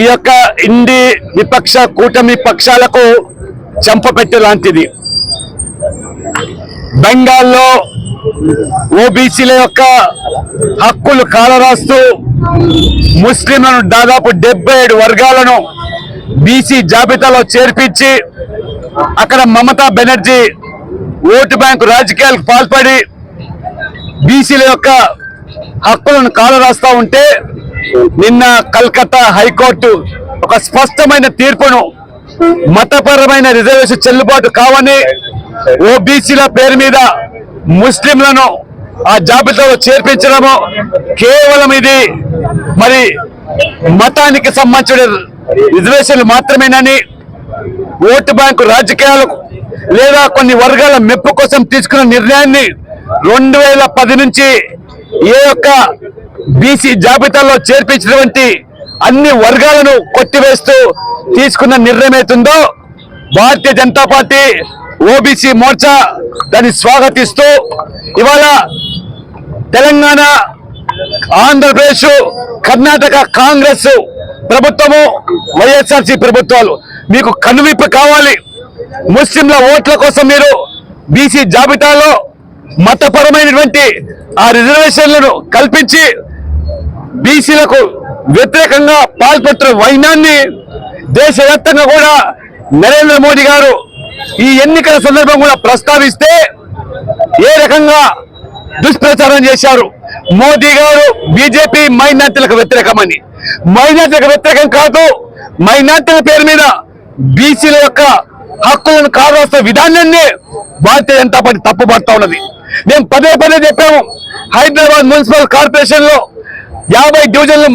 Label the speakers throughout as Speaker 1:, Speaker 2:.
Speaker 1: ఈ యొక్క ఇండి విపక్ష కూటమి పక్షాలకు చెంపపెట్టే లాంటిది. బెంగాల్లో ఓబీసీల యొక్క హక్కులు కాలరాస్తూ ముస్లింలను దాదాపు డెబ్బై ఏడు వర్గాలను బీసీ జాబితాలో చేర్పించి అక్కడ మమతా బెనర్జీ ఓటు బ్యాంకు రాజకీయాలకు పాల్పడి బీసీల యొక్క హక్కులను కాలరాస్తూ ఉంటే నిన్న కల్కత్తా హైకోర్టు ఒక స్పష్టమైన తీర్పును మతపరమైన రిజర్వేషన్ చెల్లుబాటు కావని ఓబీసీల పేరు మీద ముస్లింలను ఆ జాబితాలో చేర్పించడము కేవలం ఇది. మరి మతానికి సంబంధించిన రిజర్వేషన్లు మాత్రమేనని ఓటు బ్యాంకు రాజకీయాలకు లేదా కొన్ని వర్గాల మెప్పు కోసం తీసుకున్న నిర్ణయాన్ని రెండు వేల పది నుంచి ఏ యొక్క బీసీ జాబితాలో చేర్పించినటువంటి అన్ని వర్గాలను కొట్టివేస్తూ తీసుకున్న నిర్ణయం అవుతుందో భారతీయ జనతా పార్టీ ఓబీసీ మోర్చా దాన్ని స్వాగతిస్తూ ఇవాళ తెలంగాణ ఆంధ్రప్రదేశ్ కర్ణాటక కాంగ్రెస్ ప్రభుత్వము వైఎస్ఆర్సీ ప్రభుత్వాలు. మీకు కనువిప్పు కావాలి. ముస్లింల ఓట్ల కోసం మీరు బీసీ జాబితాలో మతపరమైనటువంటి ఆ రిజర్వేషన్లను కల్పించి బీసీలకు వ్యతిరేకంగా పాల్పడుతున్న వైనాన్ని దేశవ్యాప్తంగా కూడా నరేంద్ర మోడీ గారు ఈ ఎన్నికల సందర్భం కూడా ప్రస్తావిస్తే ఏ రకంగా దుష్ప్రచారం చేశారు? మోదీ గారు బీజేపీ మైనార్టీలకు వ్యతిరేకమని. మైనార్టీలకు వ్యతిరేకం కాదు మైనార్టీల పేరు మీద బీసీల యొక్క హక్కులను కావాల్సిన విధానాన్ని భారతీయ జనతా పార్టీ తప్పుపడతా ఉన్నది. మేము పదే పదే చెప్పాము హైదరాబాద్ మున్సిపల్ కార్పొరేషన్లో యాభై డివిజన్లు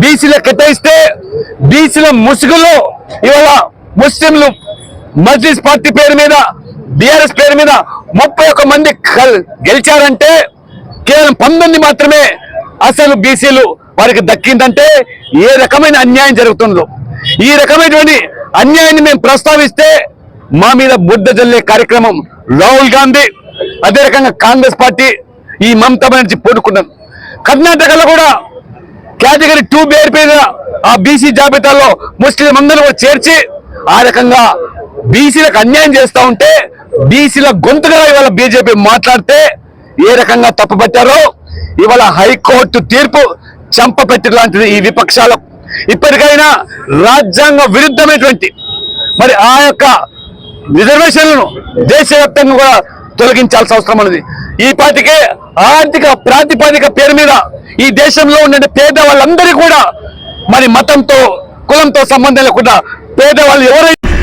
Speaker 1: బీసీలు కేటాయిస్తే బీసీల ముసుగులో ఇవాళ ముస్లింలు మజ్లిస్ పార్టీ పేరు మీద బిఆర్ఎస్ పేరు మీద ముప్పై ఒక్క మంది గెలిచారంటే కేవలం పంతొమ్మిది మాత్రమే అసలు బీసీలు వారికి దక్కిందంటే ఏ రకమైన అన్యాయం జరుగుతుందో. ఈ రకమైనటువంటి అన్యాయాన్ని మేము ప్రస్తావిస్తే మా మీద బుద్ధ జల్లే కార్యక్రమం రాహుల్ గాంధీ అదే రకంగా కాంగ్రెస్ పార్టీ ఈ మమతా బెనర్జీ పూడుకున్నాం కర్ణాటకలో కూడా కేటగిరీ టూ పేరు ఆ బీసీ జాబితాలో ముస్లిం అందరూ కూడా చేర్చి ఆ రకంగా బీసీలకు అన్యాయం చేస్తూ ఉంటే బీసీల గొంతుగా ఇవాళ బీజేపీ మాట్లాడితే ఏ రకంగా తప్పుపట్టారో ఇవాళ హైకోర్టు తీర్పు చంపపెట్టి లాంటిది ఈ విపక్షాలు. ఇప్పటికైనా రాజ్యాంగ విరుద్ధమైనటువంటి మరి ఆ యొక్క రిజర్వేషన్లను దేశవ్యాప్తంగా కూడా తొలగించాల్సిన అవసరం ఉన్నది. ఈ పాటికే ఆర్థిక ప్రాతిపదిక పేరు మీద ఈ దేశంలో ఉన్న పేద కూడా మరి మతంతో కులంతో సంబంధం లేకుండా పేదవాళ్ళు ఎవరైతే